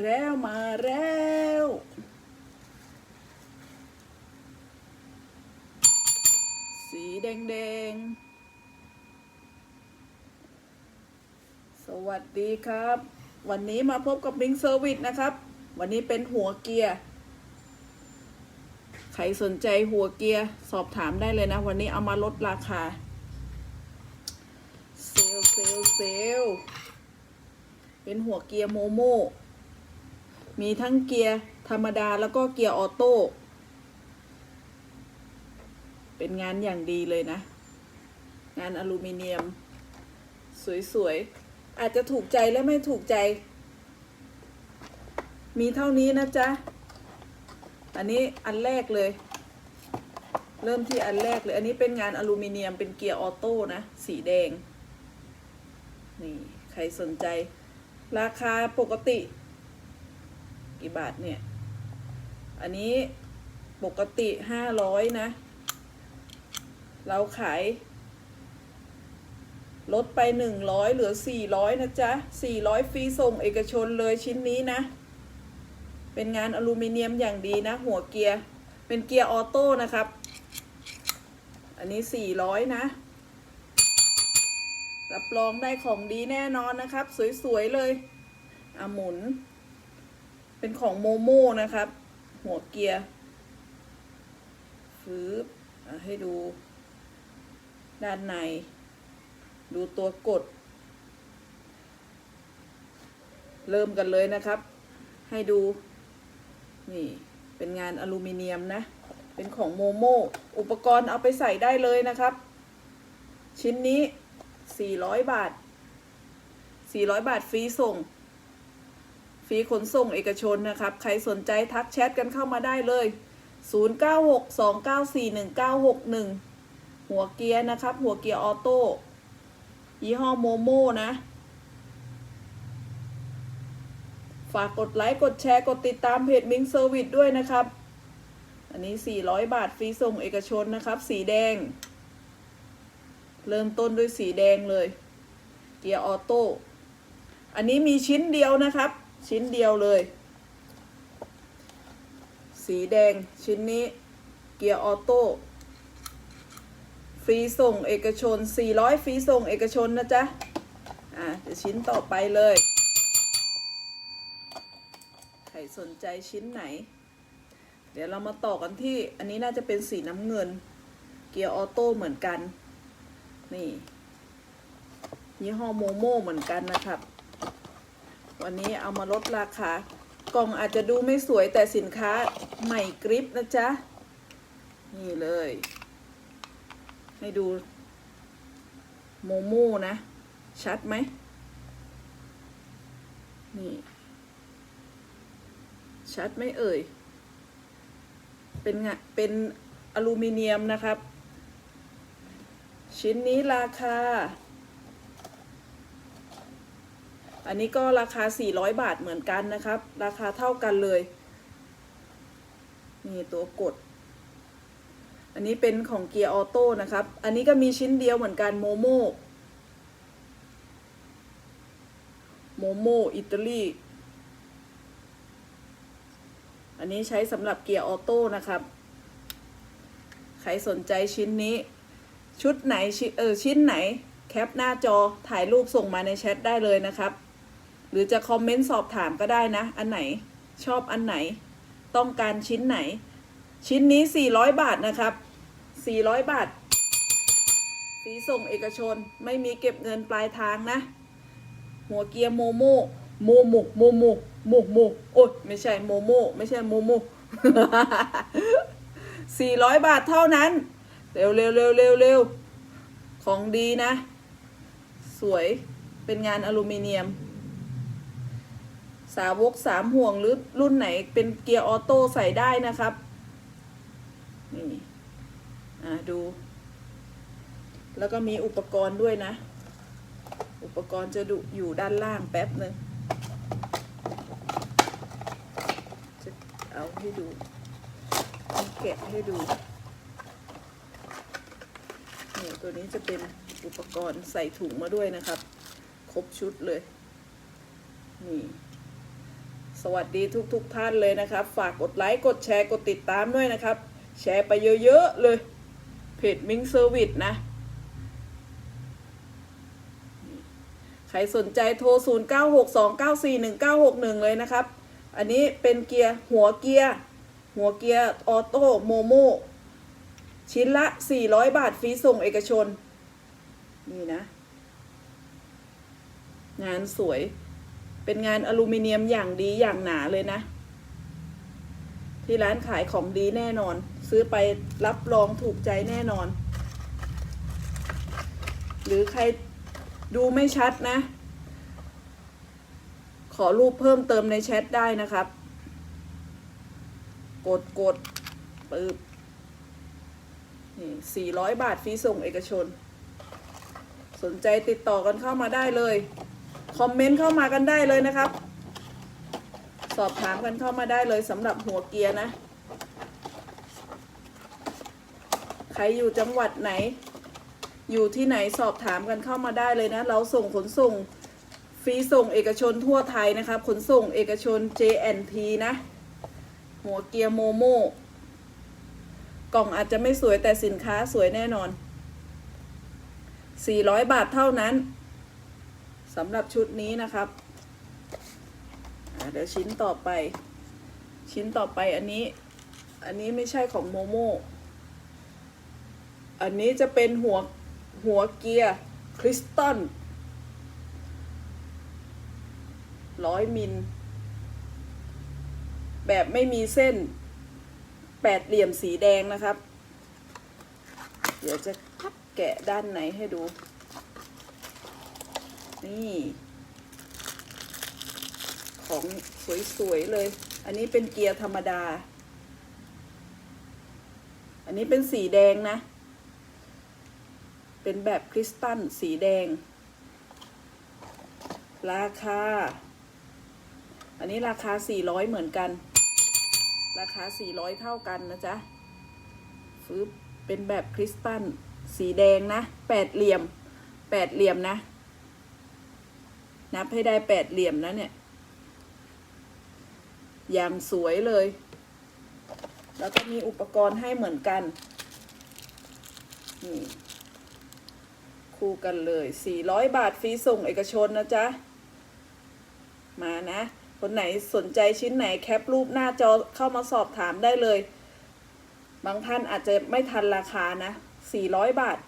แล้วมาแล้วสีแดงแดงสวัสดีครับ วันนี้มาพบกับบิงเซอร์วิสนะครับ วันนี้เป็นหัวเกียร์ ใครสนใจหัวเกียร์สอบถามได้เลยนะ วันนี้เอามาลดราคา เซลเซลเซลลเป็นหัวเกียร์โมโม มีทั้งเกียร์ธรรมดาแล้วก็เกียร์ออโต้ เป็นงานอย่างดีเลยนะ งานอลูมิเนียม สวยๆ อาจจะถูกใจและไม่ถูกใจ มีเท่านี้นะจ๊ะ อันนี้อันแรกเลย เริ่มที่อันแรกเลย อันนี้เป็นงานอลูมิเนียมเป็นเกียร์ออโต้นะ สีแดง นี่ ใครสนใจ ราคาปกติ กี่บาทเนี่ย อันนี้ปกติห้าร้อยนะ เราขาย ลดไปหนึ่งร้อยเหลือสี่ร้อยนะจ๊ะสี่ร้อยฟรีส่งเอกชนเลยชิ้นนี้นะ เป็นงานอลูมิเนียมอย่างดีนะ หัวเกียร์ เป็นเกียร์ออโต้นะครับ อันนี้สี่ร้อยนะรับรองได้ของดีแน่นอนนะครับ สวย ๆ เลยอาหมุน เป็นของโมโม่นะครับ หัวเกียร์ฟืบให้ดู ด้านใน ดูตัวกด เริ่มกันเลยนะครับ ให้ดู นี่ เป็นงานอลูมิเนียมนะ เป็นของโมโม่อุปกรณ์เอาไปใส่ได้เลยนะครับ ชิ้นนี้ 400 บาท 400 บาทฟรีส่ง รีขนส่งเอกชนนะครับ ใครสนใจทักแชทกันเข้ามาได้เลย 0962941961 หัวเกียร์นะครับ หัวเกียร์ออโต้ยี่ห้อโมโมนะ ฝากกดไลค์ กดแชร์ กดติดตามเพจมิงเซอร์วิสด้วยนะครับ อันนี้ 400 บาทฟรีส่งเอกชนนะครับ สีแดง เริ่มต้นด้วยสีแดงเลย เกียร์ออโต้อันนี้มีชิ้นเดียวนะครับ ชิ้นเดียวเลย สีแดงชิ้นนี้ เกียร์ออโต้ ฟรีส่งเอกชน 400 ฟรีส่งเอกชนนะจ๊ะ อะเดี๋ยวชิ้นต่อไปเลย ใครสนใจชิ้นไหน เดี๋ยวเรามาต่อกันที่ อันนี้น่าจะเป็นสีน้ำเงิน เกียร์ออโต้เหมือนกัน นี่ยี่ห้อโมโม่เหมือนกันนะครับ วันนี้เอามาลดราคากล่องอาจจะดูไม่สวยแต่สินค้าใหม่กริปนะจ๊ะ นี่เลย ให้ดู โมโม่นะ ชัดไหม นี่ ชัดไหมเอ่ย เป็นงะเป็นอลูมิเนียมนะครับ ชิ้นนี้ราคา อันนี้ก็ราคา 400 บาทเหมือนกันนะครับ ราคาเท่ากันเลย นี่ตัวกด อันนี้เป็นของเกียร์ออโต้นะครับ อันนี้ก็มีชิ้นเดียวเหมือนกันโมโมโมโมอิตาลีอันนี้ใช้สำหรับเกียร์ออโต้นะครับ ใครสนใจชิ้นนี้ ชุดไหนชิเออชิ้นไหนแคปหน้าจอถ่ายรูปส่งมาในแชทได้เลยนะครับ หรือจะคอมเมนต์สอบถามก็ได้นะ อันไหนชอบอันไหน ต้องการชิ้นไหน ชิ้นนี้ 400 บาทนะครับ 400 บาท สีส่งเอกชนไม่มีเก็บเงินปลายทางนะ หัวเกียร์โมโมโมมุกโมมุมุกมโอ๊ยไม่ใช่โมโมไม่ใช่โมโมสี่ร้อยบาทเท่านั้น เร็วเร็วเร็วเร็วเร็วของดีนะ สวยเป็นงานอลูมิเนียม สาวกสามห่วงหรือรุ่นไหนเป็นเกียร์ออโต้ใส่ได้นะครับ นี่ อ่าดู แล้วก็มีอุปกรณ์ด้วยนะ อุปกรณ์จะดูอยู่ด้านล่างแป๊บหนึ่งจะเอาให้ดูแกะให้ดูนี่ตัวนี้จะเป็นอุปกรณ์ใส่ถุงมาด้วยนะครับ ครบชุดเลย นี่ สวัสดีทุกๆทท่านเลยนะครับ ฝากกดไลค์ กดแชร์ กดติดตามด้วยนะครับ แชร์ไปเยอะๆเลย เพจมิงเซอร์วิสนะ ใครสนใจโทร 0962941961 เลยนะครับ อันนี้เป็นเกียร์หัวเกียร์ หัวเกียร์ออโต้โมโมชิ้นละ 400 บาทฟรีส่งเอกชน นี่นะ งานสวย เป็นงานอลูมิเนียมอย่างดีอย่างหนาเลยนะ ที่ร้านขายของดีแน่นอน ซื้อไปรับรองถูกใจแน่นอน หรือใครดูไม่ชัดนะ ขอรูปเพิ่มเติมในแชทได้นะครับ กดกดปึ๊บนี่สี่ร้อยบาทฟรีส่งเอกชน สนใจติดต่อกันเข้ามาได้เลย คอมเมนต์เข้ามากันได้เลยนะครับ สอบถามกันเข้ามาได้เลยสำหรับหัวเกียร์นะ ใครอยู่จังหวัดไหน อยู่ที่ไหนสอบถามกันเข้ามาได้เลยนะ เราส่งขนส่งฟรีส่งเอกชนทั่วไทยนะครับ ขนส่งเอกชน JNT นะ หัวเกียร์โมโมกล่องอาจจะไม่สวยแต่สินค้าสวยแน่นอน 400 บาทเท่านั้น สำหรับชุดนี้นะครับเดี๋ยวชิ้นต่อไป ชิ้นต่อไปอันนี้ อันนี้ไม่ใช่ของโมโมอันนี้จะเป็นหัวหัวเกียร์คริสตัลร้อยมิล แบบไม่มีเส้นแปดเหลี่ยมสีแดงนะครับ เดี๋ยวจะแกะด้านไหนให้ดู นี่ ของสวย ๆ เลย อันนี้เป็นเกียร์ธรรมดา อันนี้เป็นสีแดงนะ เป็นแบบคริสตัลสีแดง ราคา อันนี้ราคา 400 เหมือนกัน ราคา 400 เท่ากันนะจ๊ะฟืบเป็นแบบคริสตัลสีแดงนะ แปดเหลี่ยม แปดเหลี่ยมนะ นับให้ได้แปดเหลี่ยมนะเนี่ย อย่างสวยเลย แล้วก็มีอุปกรณ์ให้เหมือนกัน นี่ คู่กันเลย 400 บาทฟรีส่งเอกชนนะจ๊ะ มานะ คนไหนสนใจชิ้นไหนแคปรูปหน้าจอเข้ามาสอบถามได้เลย บางท่านอาจจะไม่ทันราคานะ 400 บาท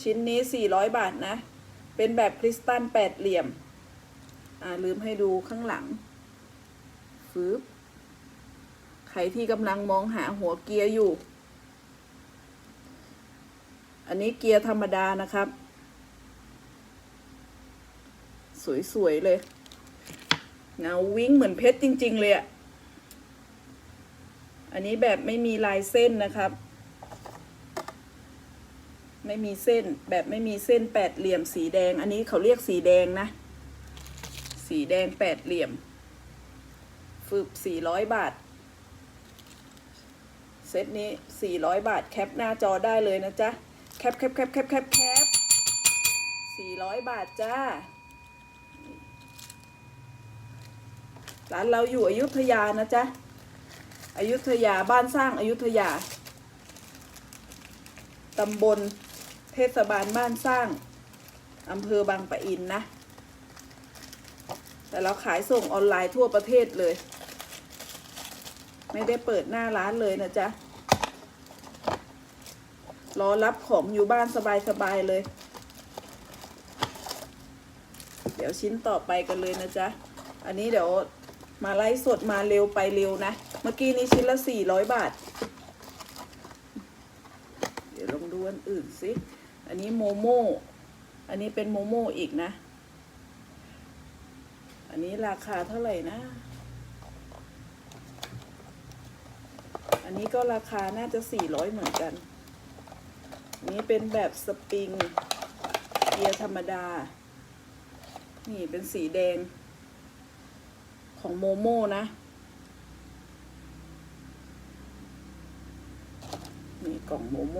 ชิ้นนี้ 400 บาทนะ เป็นแบบคริสตัลแปดเหลี่ยม อ่าลืมให้ดูข้างหลังฟืบใครที่กำลังมองหาหัวเกียร์อยู่ อันนี้เกียร์ธรรมดานะครับ สวย ๆ เลย เงาวิ่งเหมือนเพชรจริง ๆ เลยอะอันนี้แบบไม่มีลายเส้นนะครับ ไม่มีเส้นแบบไม่มีเส้นแปดเหลี่ยมสีแดง อันนี้เขาเรียกสีแดงนะ สีแดงแปดเหลี่ยม ฝึกสี่ร้อยบาท เซตนี้สี่ร้อยบาทแคปหน้าจอได้เลยนะจ๊ะ แคปแคปแคปแคปแคปแคปสี่ร้อยบาทจ้า ร้านเราอยู่อยุธยานะจ๊ะ อยุธยาบ้านสร้างอายุธยาตำบล เทศบาลบ้านสร้างอำเภอบางปะอินนะ แต่เราขายส่งออนไลน์ทั่วประเทศเลย ไม่ได้เปิดหน้าร้านเลยนะจ๊ะ รอรับของอยู่บ้านสบายๆเลย เดี๋ยวชิ้นต่อไปกันเลยนะจ๊ะ อันนี้เดี๋ยวมาไล่สดมาเร็วไปเร็วนะ เมื่อกี้นี้ชิ้นละสี่ร้อยบาท เดี๋ยวลองดูอันอื่นสิ อันนี้โมโมอันนี้เป็นโมโมอีกนะ อันนี้ราคาเท่าไหร่นะ อันนี้ก็ราคาน่าจะสี่ร้อยเหมือนกันนนี้เป็นแบบสปริง เกียร์ธรรมดา นี่เป็นสีแดง ของโมโมนะมีกล่องโมโม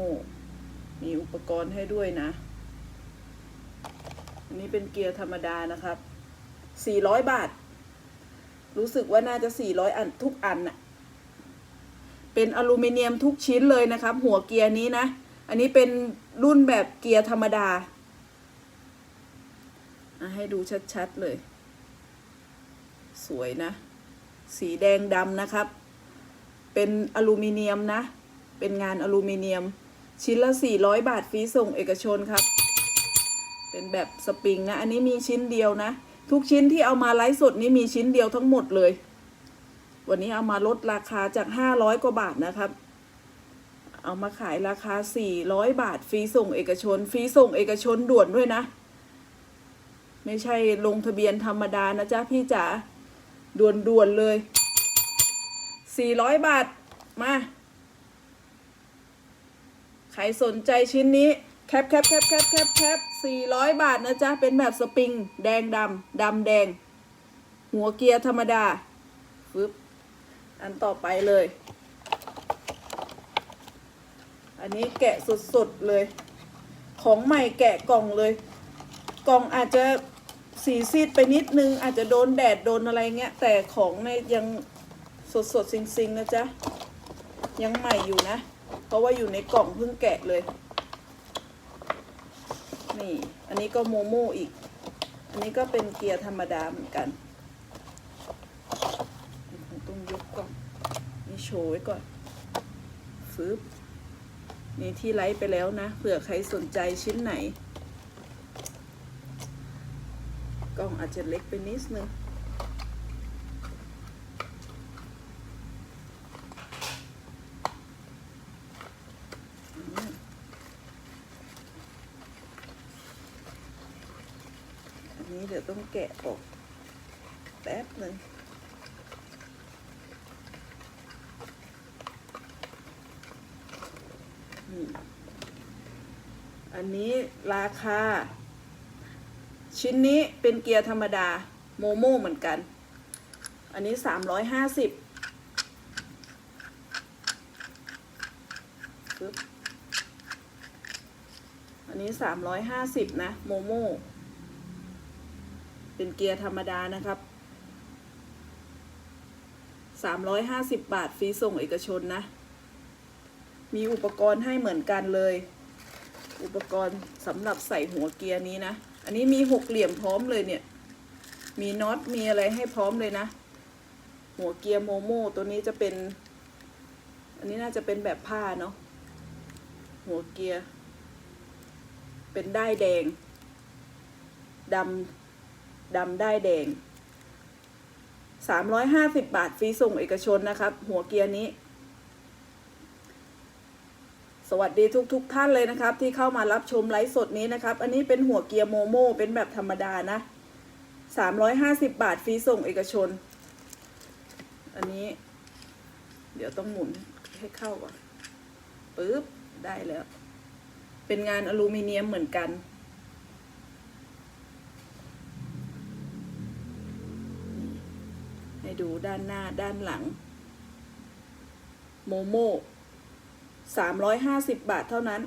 มีอุปกรณ์ให้ด้วยนะ อันนี้เป็นเกียร์ธรรมดานะครับ 400 บาท รู้สึกว่าน่าจะสี่ร้อยอันทุกอันน่ะ เป็นอลูมิเนียมทุกชิ้นเลยนะครับ หัวเกียร์นี้นะ อันนี้เป็นรุ่นแบบเกียร์ธรรมดา ให้ดูชัดๆเลย สวยนะ สีแดงดำนะครับ เป็นอลูมิเนียมนะ เป็นงานอลูมิเนียม ชิ้นละ 400 บาทฟรีส่งเอกชนครับ เป็นแบบสปริงนะ อันนี้มีชิ้นเดียวนะ ทุกชิ้นที่เอามาไลฟ์สดนี้มีชิ้นเดียวทั้งหมดเลย วันนี้เอามาลดราคาจาก 500 กว่าบาทนะครับ เอามาขายราคา 400 บาทฟรีส่งเอกชนฟรีส่งเอกชนด่วนด้วยนะ ไม่ใช่ลงทะเบียนธรรมดานะจ๊ะพี่จ๋าด่วนๆเลย 400 บาทมา ใครสนใจชิ้นนี้แคปแคปแคปแคปแคปแคป400บาทนะจ๊ะ เป็นแบบสปริง แดงดำดำแดง หัวเกียร์ธรรมดาฟึบอันต่อไปเลย อันนี้แกะสดๆเลย ของใหม่แกะกล่องเลย กล่องอาจจะสีซีดไปนิดนึง อาจจะโดนแดดโดนอะไรเงี้ย แต่ของในยังสดสดๆซิงๆนะจ๊ะ ยังใหม่อยู่นะ ราะว่าอยู่ในกล่องเพิ่งแกะเลย นี่ อันนี้ก็โมโมอีก อันนี้ก็เป็นเกียร์ธรรมดาเหมือนกันต้องยกก่อนนี่โชว์ไว้ก่อนฟึบนี่ที่ไลฟ์ไปแล้วนะ เผื่อใครสนใจชิ้นไหน กล้องอาจจะเล็กไปนิดนึง อันนี้เดี๋ยวต้อง แกะออกแป๊บหนึ่งอันนี้ราคา ชิ้นนี้เป็นเกียร์ธรรมดา โมโม่เหมือนกัน อันนี้สามร้อยห้าสิบอันนี้สามร้อยห้าสิบนะ โมโม่ เป็นเกียร์ธรรมดานะครับสามร้อยห้าสิบบาทฟรีส่งเอกชนนะ มีอุปกรณ์ให้เหมือนกันเลย อุปกรณ์สำหรับใส่หัวเกียร์นี้นะ อันนี้มีหกเหลี่ยมพร้อมเลยเนี่ย มีน็อตมีอะไรให้พร้อมเลยนะ หัวเกียร์โมโม่ตัวนี้จะเป็น อันนี้น่าจะเป็นแบบผ้าเนาะ หัวเกียร์ เป็นได้ายแดงดำ ดำได้แดงสามร้อยห้าสิบบาทฟรีส่งเอกชนนะครับ หัวเกียร์นี้ สวัสดีทุกๆท่านเลยนะครับ ที่เข้ามารับชมไลฟ์สดนี้นะครับ อันนี้เป็นหัวเกียร์โมโมเป็นแบบธรรมดานะสามร้อยห้าสิบบาทฟรีส่งเอกชน อันนี้ เดี๋ยวต้องหมุนให้เข้าก่อนปึ๊บ ได้แล้ว เป็นงานอลูมิเนียมเหมือนกัน ให้ดูด้านหน้าด้านหลัง โมโม่สามร้อยห้าสิบบาทเท่านั้น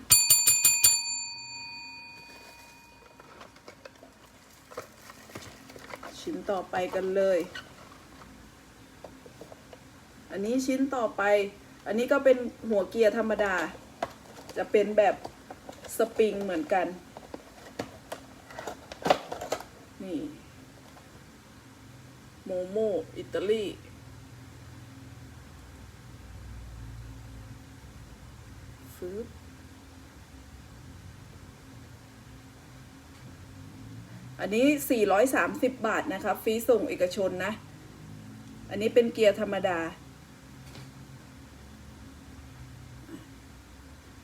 ชิ้นต่อไปกันเลย อันนี้ชิ้นต่อไป อันนี้ก็เป็นหัวเกียร์ธรรมดา จะเป็นแบบสปริงเหมือนกัน นี่ โมโมอิตาลี ฟืบอันนี้ 430 บาท นะคะ ฟรีส่งเอกชนนะ อันนี้เป็นเกียร์ธรรมดา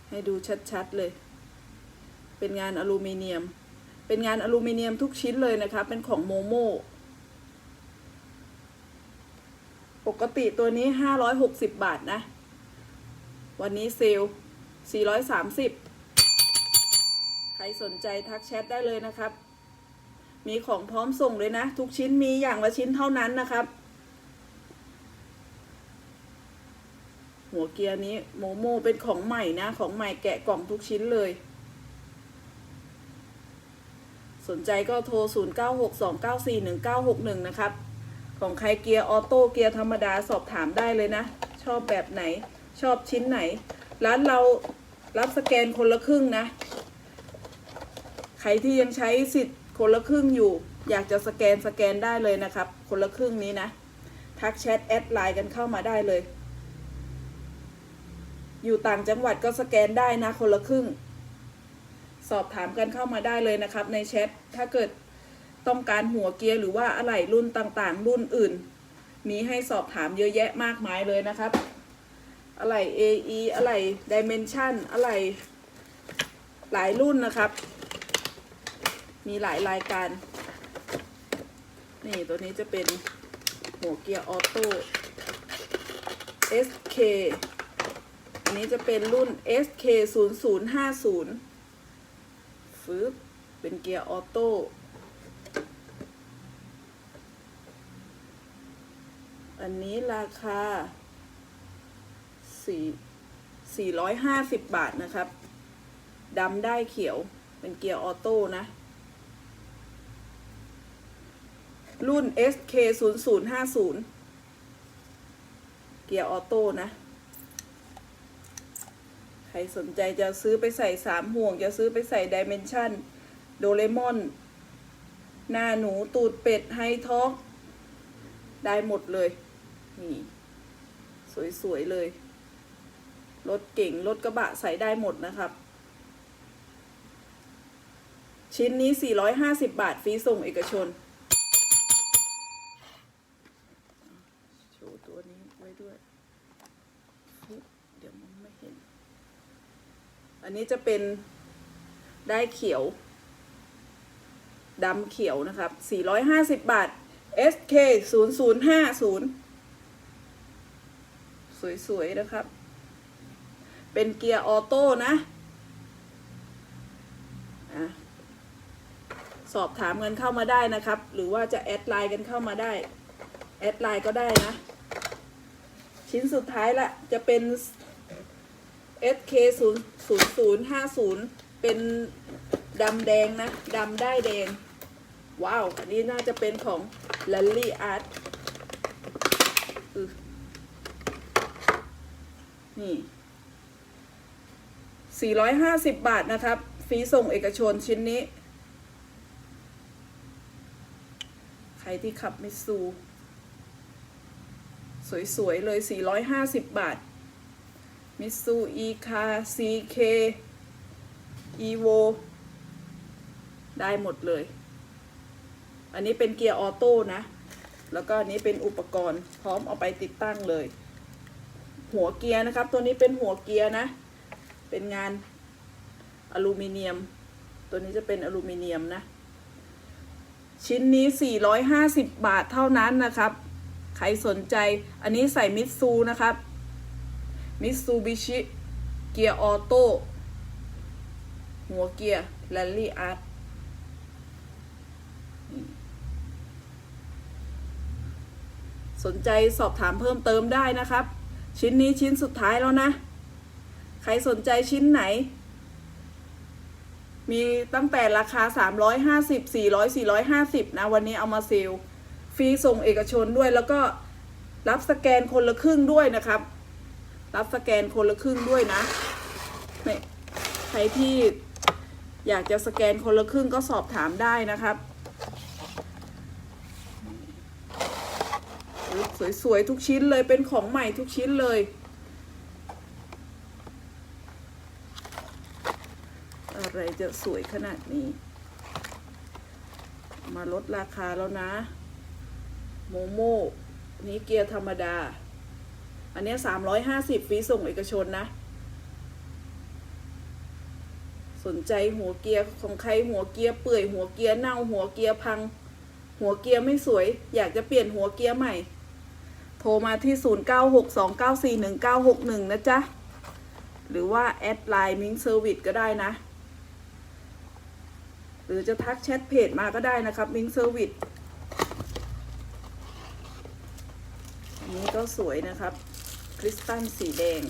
ให้ดูชัดๆเลย เป็นงานอลูมิเนียม เป็นงานอลูมิเนียมทุกชิ้นเลยนะคะ เป็นของโมโม ปกติตัวนี้560บาทนะ วันนี้เซลล์430ใครสนใจทักแชทได้เลยนะครับ มีของพร้อมส่งเลยนะ ทุกชิ้นมีอย่างละชิ้นเท่านั้นนะครับ หัวเกียร์นี้โมโมเป็นของใหม่นะ ของใหม่แกะกล่องทุกชิ้นเลย สนใจก็โทร 0962941961 นะครับ ของใครเกียร์ออโต้เกียร์ธรรมดาสอบถามได้เลยนะ ชอบแบบไหนชอบชิ้นไหน ร้านเรารับสแกนคนละครึ่งนะ ใครที่ยังใช้สิทธิ์คนละครึ่งอยู่ อยากจะสแกนสแกนได้เลยนะครับ คนละครึ่งนี้นะ ทักแชทแอดไลน์กันเข้ามาได้เลย อยู่ต่างจังหวัดก็สแกนได้นะคนละครึ่ง สอบถามกันเข้ามาได้เลยนะครับ ในแชทถ้าเกิด ต้องการหัวเกียร์หรือว่าอะไหล่รุ่นต่างๆ รุ่นอื่น มีให้สอบถามเยอะแยะมากมายเลยนะครับ อะไหล่ AE อะไหล่ Dimension อะไหล่หลายรุ่นนะครับ มีหลายรายการ นี่ตัวนี้จะเป็นหัวเกียร์ออโต้ SK อันนี้จะเป็นรุ่น SK 0 0 5 0ฟืบเป็นเกียร์ออโต้ อันนี้ราคาสี่สี่ร้อยห้าสิบบาทนะครับดำได้เขียวเป็นเกียร์ออโต้นะ รุ่น SK 0 0 5 0เกียร์ออโต้นะ ใครสนใจจะซื้อไปใส่สามห่วง จะซื้อไปใส่ดิเมนชันโดเรมอน หน้าหนูตูดเป็ดไฮท็อกได้หมดเลย นี่ สวย ๆ เลย รถเก่ง รถกระบะใส่ได้หมดนะครับ ชิ้นนี้ 450 บาท ฟรีส่งเอกชน โชว์ตัวนี้ไว้ด้วย เดี๋ยวมันไม่เห็น อันนี้จะเป็นได้เขียวดำเขียวนะครับ 450 บาท SK 0 0 5 0 สวยๆนะครับ เป็นเกียร์ออโต้นะอะสอบถามกันเข้ามาได้นะครับ หรือว่าจะแอดไลน์กันเข้ามาได้ แอดไลน์ก็ได้นะ ชิ้นสุดท้ายละ จะเป็น SK 0 0 0 5 0 เป็นดำแดงนะดำได้แดง ว้าว อันนี้น่าจะเป็นของ l ลลี่อาร์ต นี่ 450 บาทนะครับฟรีส่งเอกชนชิ้นนี้ ใครที่ขับมิตซู สวย ๆ เลย 450 บาท มิตซูอีคาซีเคอีโวได้หมดเลย อันนี้เป็นเกียร์ออโต้นะ แล้วก็อันนี้เป็นอุปกรณ์พร้อมเอาไปติดตั้งเลย หัวเกียร์นะครับ ตัวนี้เป็นหัวเกียร์นะ เป็นงานอลูมิเนียม ตัวนี้จะเป็นอลูมิเนียมนะ ชิ้นนี้ 450 บาทเท่านั้นนะครับ ใครสนใจ อันนี้ใส่มิตซูนะครับ มิตซูบิชิเกียร์ออโต้หัวเกียร์แรลลี่อาร์ตสนใจสอบถามเพิ่มเติมได้นะครับ ชิ้นนี้ชิ้นสุดท้ายแล้วนะ ใครสนใจชิ้นไหน มีตั้งแต่ราคา 350 400 450 นะ วันนี้เอามาเซลฟรีส่งเอกชนด้วยแล้วก็รับสแกนคนละครึ่งด้วยนะครับ รับสแกนคนละครึ่งด้วยนะใครที่อยากจะสแกนคนละครึ่งก็สอบถามได้นะครับ สวยๆทุกชิ้นเลยเป็นของใหม่ทุกชิ้นเลย อะไรจะสวยขนาดนี้ มาลดราคาแล้วนะ โมโม่นี้เกียร์ธรรมดา อันนี้สามร้อยห้าสิบฟรีส่งเอกชนนะ สนใจหัวเกียร์ของใครหัวเกียร์เปื่อยหัวเกียร์เน่าหัวเกียร์พังหัวเกียร์ไม่สวย อยากจะเปลี่ยนหัวเกียร์ใหม่ โทรมาที่ 0962941961 นะจ๊ะ หรือว่า แอดไลน์มิงเซอร์วิสก็ได้นะ หรือจะทักแชทเพจมาก็ได้นะครับมิงเซอร์วิสอันนี้ก็สวยนะครับ คริสตัลสีแดง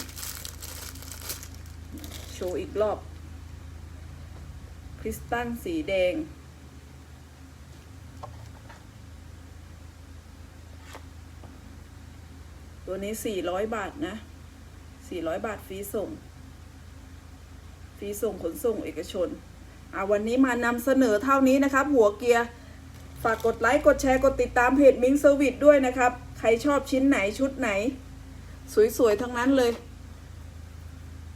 โชว์อีกรอบ คริสตัลสีแดง ตัวนี้สี่ร้อยบาทนะสี่ร้อยบาทฟรีส่ง ฟรีส่งขนส่งเอกชนอ่าวันนี้มานำเสนอเท่านี้นะครับ หัวเกียร์ ฝากกดไลค์ กดแชร์ กดติดตามเพจมิงเซอร์วิสด้วยนะครับ ใครชอบชิ้นไหนชุดไหน สวยๆ ทั้งนั้นเลย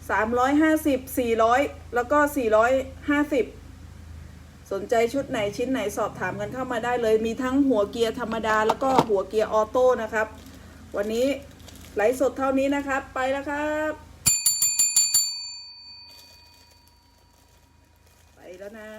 สามร้อยห้าสิบสี่ร้อยแล้วก็สี่ร้อยห้าสิบสนใจชุดไหนชิ้นไหนสอบถามกันเข้ามาได้เลย มีทั้งหัวเกียร์ธรรมดา แล้วก็หัวเกียร์ออโต้นะครับ วันนี้ไลฟ์สดเท่านี้นะครับ ไปแล้วครับ ไปแล้วนะ